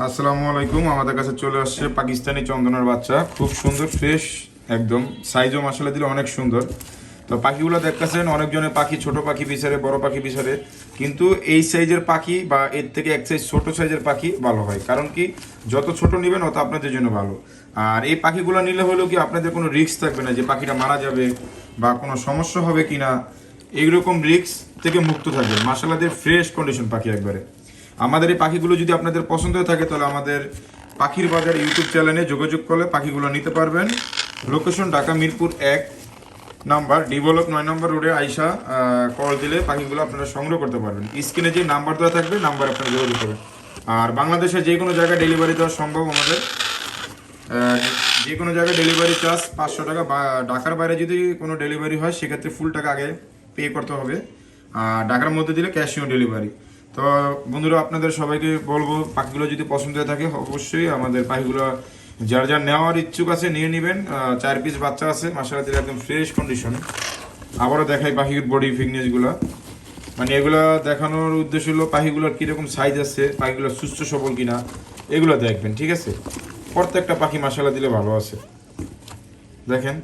আসসালামু আলাইকুম। আমাদের কাছে চলে আসছে পাকিস্তানি চন্দনার বাচ্চা। খুব সুন্দর ফ্রেশ একদম। সাইজও মশলা দিলে অনেক সুন্দর। তো পাখিগুলো দেখতেছেন, অনেকজনের পাখি ছোট পাখি বিচারে, বড় পাখি বিচারে। কিন্তু এই সাইজের পাখি বা এর থেকে এক সাইজ ছোট সাইজের পাখি ভালো হয়। কারণ কি, যত ছোট নেবেন অত আপনাদের জন্য ভালো। আর এই পাখিগুলো নিলে হলেও কি আপনাদের কোনো রিস্ক থাকবে না যে পাখিটা মারা যাবে বা কোনো সমস্যা হবে কিনা? এইরকম রিস্ক থেকে মুক্ত থাকবে মাসালাদের ফ্রেশ কন্ডিশন পাখি একবারে। আমাদের এই পাখিগুলো যদি আপনাদের পছন্দ হয়ে থাকে, তাহলে আমাদের পাখির বাজার ইউটিউব চ্যানেলে যোগাযোগ করলে পাখিগুলো নিতে পারবেন। লোকেশন ঢাকা মিরপুর এক নাম্বার ডেভেলপ নয় নম্বর রোডে আইসা কল দিলে পাখিগুলো আপনারা সংগ্রহ করতে পারবেন। স্ক্রিনে যে নাম্বার দেওয়া থাকবে, নাম্বার আপনারা যোগাযোগ করবেন আর বাংলাদেশে যে কোনো জায়গায় ডেলিভারি দেওয়া সম্ভব আমাদের। যে কোনো জায়গায় ডেলিভারি চার্জ পাঁচশো টাকা বা ঢাকার বাইরে যদি কোনো ডেলিভারি হয়, সেক্ষেত্রে ফুল টাকা আগে পে করতে হবে। আর ঢাকার মধ্যে দিলে ক্যাশ অন ডেলিভারি তো বন্ধুরা, আপনাদের সবাইকে বলব, পাখিগুলো যদি পছন্দ হয়ে থাকে, অবশ্যই আমাদের পাখিগুলো যার যার নেওয়ার ইচ্ছুক আছে নিয়ে নেবেন। চার পিস বাচ্চা আছে মাসালা দিলে একদম ফ্রেশ কন্ডিশন আবারও দেখাই পাখির বডি ফিটনেসগুলো মানে এগুলো দেখানোর উদ্দেশ্য হলো, পাখিগুলোর কীরকম সাইজ আছে, পাখিগুলো সুস্থ, সবল কিনা, এগুলো দেখবেন, ঠিক আছে? প্রত্যেকটা পাখি মাসালা দিলে ভালো আছে। দেখেন